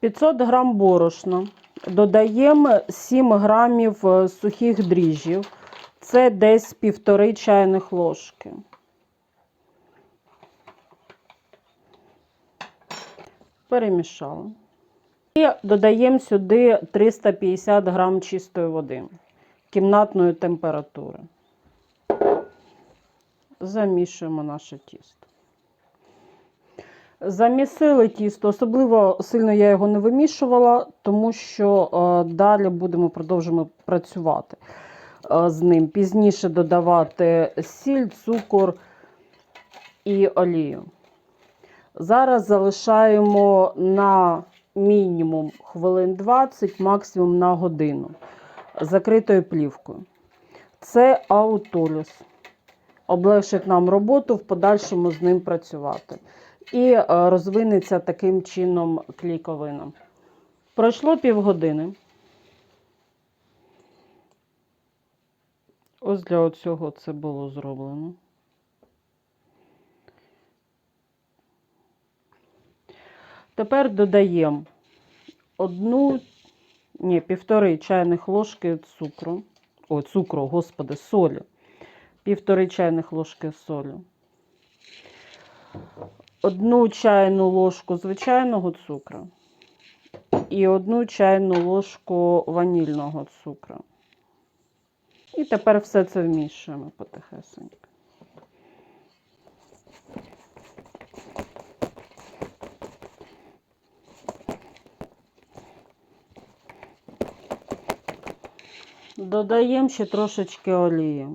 500 грам борошна. Додаємо 7 грамів е, сухих дріжджів. Це десь півтори чайних ложки. Перемішали. І додаємо сюди 350 грам чистої води кімнатної температури. Замішуємо наше тісто. Замісили тісто, особливо сильно я його не вимішувала, тому що е, далі будемо продовжимо працювати е, з ним. Пізніше додавати сіль, цукор і олію. Зараз залишаємо на мінімум хвилин 20, максимум на годину закритою плівкою. Це аутолюс. Облегшить нам роботу в подальшому з ним працювати. І е, розвинеться таким чином клійковина. Пройшло півгодини. Ось для цього це було зроблено. Тепер додаємо одну, ні, півтори чайних ложки цукру. О, цукру, господи, солі. Півтори чайних ложки солі. Одну чайну ложку звичайного цукру і одну чайну ложку ванільного цукру. І тепер все це вмішуємо потихесенько. Додаємо ще трошечки олії.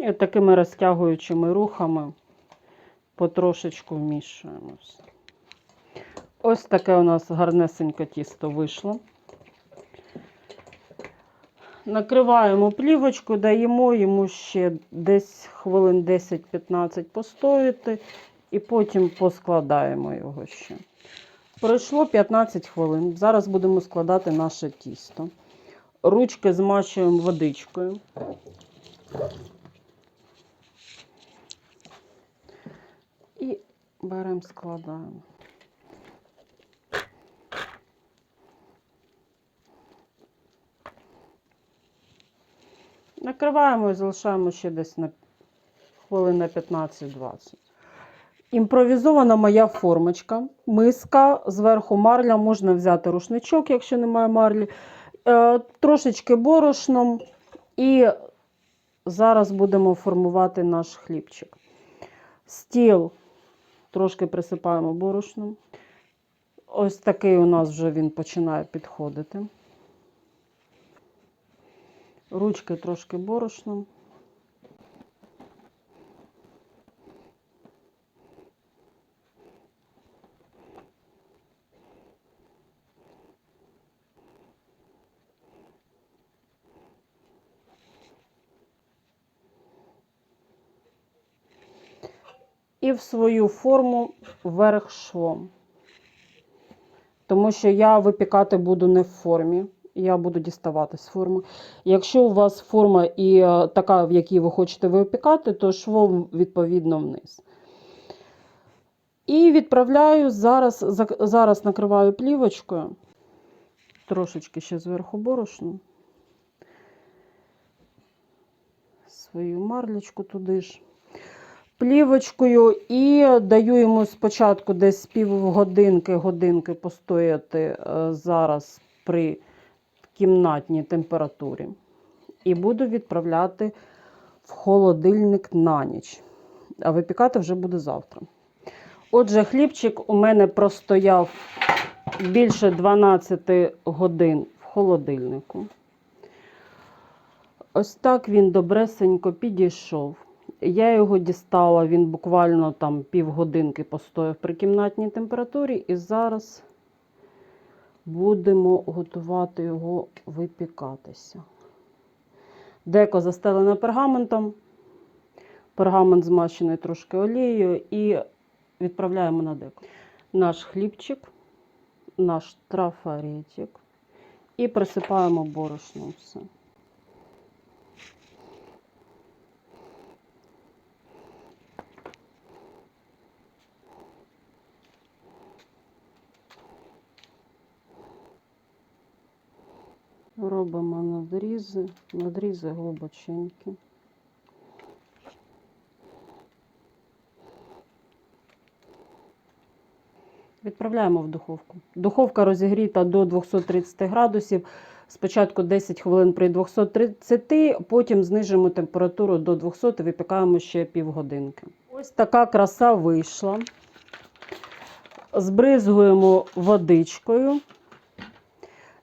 І такими розтягуючими рухами потрошечку вмішуємо все. Ось таке у нас гарнесеньке тісто вийшло. Накриваємо плівочку, даємо йому ще десь хвилин 10-15 постояти і потім поскладаємо його ще. Пройшло 15 хвилин. Зараз будемо складати наше тісто. Ручки змащуємо водичкою. Беремо, складаємо. Накриваємо і залишаємо ще десь на хвилин на 15-20. Імпровізована моя формочка, миска, зверху марля, можна взяти рушничок, якщо немає марлі, е, трошечки борошном. І зараз будемо формувати наш хлібчик. Стіл трошки присипаємо борошном. Ось такий у нас вже він починає підходити. Ручки трошки борошном. І в свою форму вверх швом. Тому що я випікати буду не в формі, я буду діставати з форми. Якщо у вас форма і е, така, в якій ви хочете випікати, то швом відповідно вниз. І відправляю зараз, зараз накриваю плівочкою, трошечки ще зверху борошну. Свою марлечку туди ж. Плівочкою і даю йому спочатку десь півгодинки, годинки постояти е, зараз при кімнатній температурі. І буду відправляти в холодильник на ніч. А випікати вже буде завтра. Отже, хлібчик у мене простояв більше 12 годин в холодильнику. Ось так він добресенько підійшов. Я його дістала, він буквально там півгодинки постояв при кімнатній температурі, і зараз будемо готувати його випікатися. Деко застелене пергаментом, пергамент змащений трошки олією і відправляємо на деко. Наш хлібчик, наш трафаретик і присипаємо борошном все. Робимо надрізи, надрізи глибоченькі. Відправляємо в духовку. Духовка розігріта до 230 градусів. Спочатку 10 хвилин при 230, потім знижуємо температуру до 200 і випікаємо ще півгодинки. Ось така краса вийшла. Збризгуємо водичкою,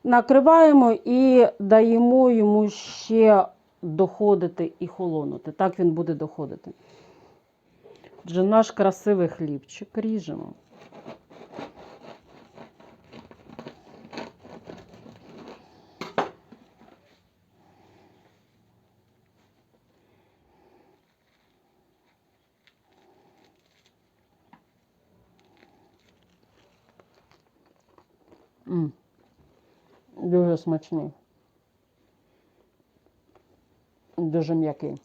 накриваємо і даємо йому ще доходити і холонути. Так він буде доходити. Отже, наш красивий хлібчик ріжемо. М. Дуже смачний. Дуже м'який.